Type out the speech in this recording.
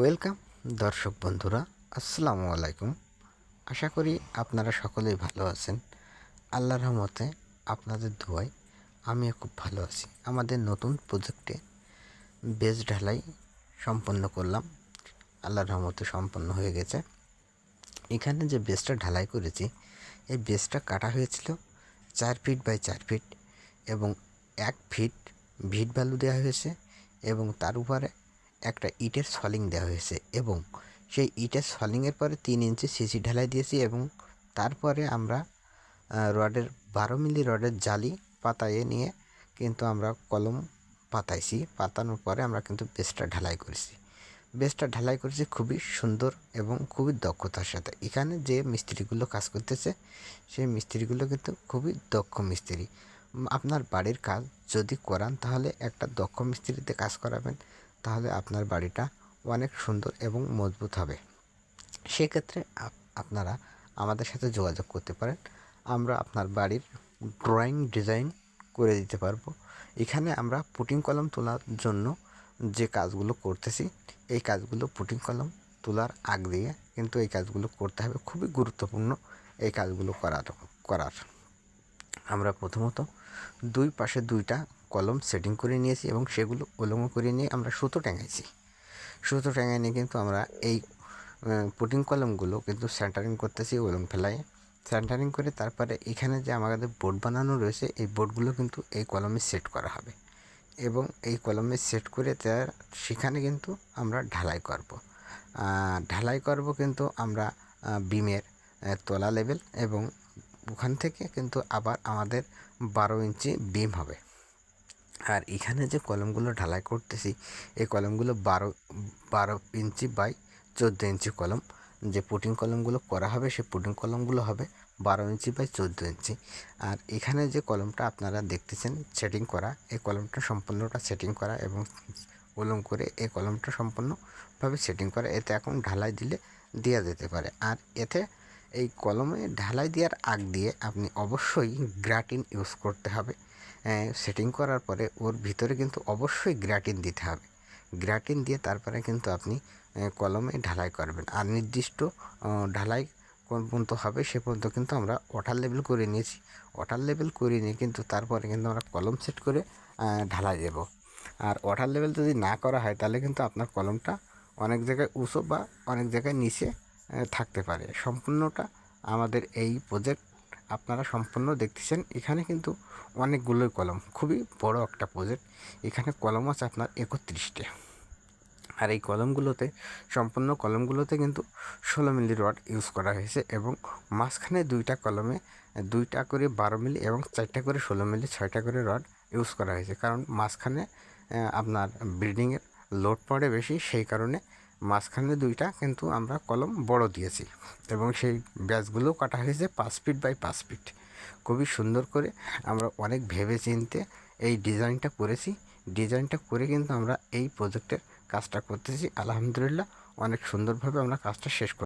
Welcome, দর্শক বন্ধুরা, আসসালামু আলাইকুম। আশা করি আপনারা সকলেই ভালো আছেন। আল্লাহর রহমতে আপনাদের দোয়ায় আমিও খুব ভালো আছি। আমাদের নতুন প্রজেক্টে বেজ ঢালাই সম্পন্ন করলাম। আল্লাহর রহমতে সম্পন্ন হয়ে গেছে। এখানে যে বেসটা ঢালাই করেছি, এই বেসটা কাটা হয়েছিল চার ফিট বাই চার ফিট এবং এক ফিট ভিট ভ্যালু দেওয়া হয়েছে এবং তার উপরে একটা ইটের সলিং দেওয়া হয়েছে এবং সেই ইটের সলিংয়ের পরে তিন ইঞ্চি সিসি ঢালাই দিয়েছি এবং তারপরে আমরা রডের বারো মিলি রডের জালি পাতায়ে নিয়ে কিন্তু আমরা কলম পাতাইছি। পাতানোর পরে আমরা কিন্তু বেসটা ঢালাই করেছি। বেসটা ঢালাই করেছি খুবই সুন্দর এবং খুবই দক্ষতার সাথে। এখানে যে মিস্ত্রিগুলো কাজ করতেছে, সেই মিস্ত্রিগুলো কিন্তু খুবই দক্ষ মিস্ত্রি। আপনার বাড়ির কাজ যদি করান তাহলে একটা দক্ষ মিস্ত্রিতে কাজ করাবেন। তাহলে আপনার বাড়িটা অনেক সুন্দর এবং মজবুত হবে। সেক্ষেত্রে আপনারা আমাদের সাথে যোগাযোগ করতে পারেন। আমরা আপনার বাড়ির ড্রয়িং ডিজাইন করে দিতে পারব। এখানে আমরা পুটিং কলম তোলার জন্য যে কাজগুলো করতেছি, এই কাজগুলো পুটিং কলম তোলার আগ দিয়ে কিন্তু এই কাজগুলো করতে হবে। খুবই গুরুত্বপূর্ণ এই কাজগুলো করার করার। আমরা প্রথমত দুই পাশে দুইটা কলম সেটিং করে নিয়েছি এবং সেগুলো উলঙ্গ করে নিয়ে আমরা সুতো টাঙাইছি। সুতো টাঙাই নিয়ে কিন্তু আমরা এই পুটিং কলমগুলো কিন্তু সেন্টারিং করতেছি উলং ফেলায়। সেন্টারিং করে তারপরে এখানে যে আমাদের বোর্ড বানানো রয়েছে, এই বোর্ডগুলো কিন্তু এই কলমে সেট করা হবে। এবং এই কলমে সেট করে তার সেখানে কিন্তু আমরা ঢালাই করব। ঢালাই করব কিন্তু আমরা বিমের তলা লেভেল এবং ওখান থেকে কিন্তু আবার আমাদের বারো ইঞ্চি বিম হবে। আর এখানে যে কলমগুলো ঢালাই করতেছি, এই কলমগুলো বারো বারো ইঞ্চি বাই চোদ্দ ইঞ্চি কলম। যে পুটিং কলমগুলো করা হবে সেই পুটিং কলমগুলো হবে বারো ইঞ্চি বাই চোদ্দ ইঞ্চি। আর এখানে যে কলমটা আপনারা দেখতেছেন, সেটিং করা, এই কলমটা সম্পূর্ণটা সেটিং করা এবং কলম করে এই কলমটা সম্পূর্ণভাবে সেটিং করা। এতে এখন ঢালাই দিলে দেওয়া যেতে পারে। আর এতে এই কলমে ঢালাই দেওয়ার আগ দিয়ে আপনি অবশ্যই গ্রাটিন ইউজ করতে হবে। সেটিং করার পরে ওর ভিতরে কিন্তু অবশ্যই গ্রাটিন দিতে হবে। গ্রাটিন দিয়ে তারপরে কিন্তু আপনি কলমে ঢালাই করবেন। আর নির্দিষ্ট ঢালাই কোন পর্যন্ত হবে সে পর্যন্ত কিন্তু আমরা ওয়াটার লেভেল করে নিয়েছি। ওয়াটার লেভেল করে নিয়ে কিন্তু তারপরে কিন্তু আমরা কলম সেট করে ঢালাই দেব। আর ওয়াটার লেভেল যদি না করা হয় তাহলে কিন্তু আপনার কলমটা অনেক জায়গায় উঁচু বা অনেক জায়গায় নিচে থাকতে পারে। সম্পূর্ণটা আমাদের এই প্রজেক্ট আপনারা সম্পূর্ণ দেখতেছেন। এখানে কিন্তু অনেকগুলোই কলম, খুবই বড় একটা প্রজেক্ট এখানে কলম আছে আপনার একত্রিশটা। আর এই কলমগুলোতে, সম্পূর্ণ কলমগুলোতে কিন্তু ষোলো মিলি রড ইউজ করা হয়েছে এবং মাঝখানে দুইটা কলমে দুইটা করে বারো মিলি এবং চারটা করে ষোলো মিলি, ছয়টা করে রড ইউজ করা হয়েছে। কারণ মাঝখানে আপনার বিল্ডিংয়ের লোড পড়ে বেশি, সেই কারণে মাঝখানে দুইটা কিন্তু আমরা কলম বড় দিয়েছি এবং সেই ব্যাচগুলোও কাটা হয়েছে পাঁচ ফিট বাই পাঁচ ফিট। খুবই সুন্দর করে আমরা অনেক ভেবে চিনতে এই ডিজাইনটা করেছি। ডিজাইনটা করে কিন্তু আমরা এই প্রজেক্টের কাজটা করতেছি। আলহামদুলিল্লাহ অনেক সুন্দরভাবে আমরা কাজটা শেষ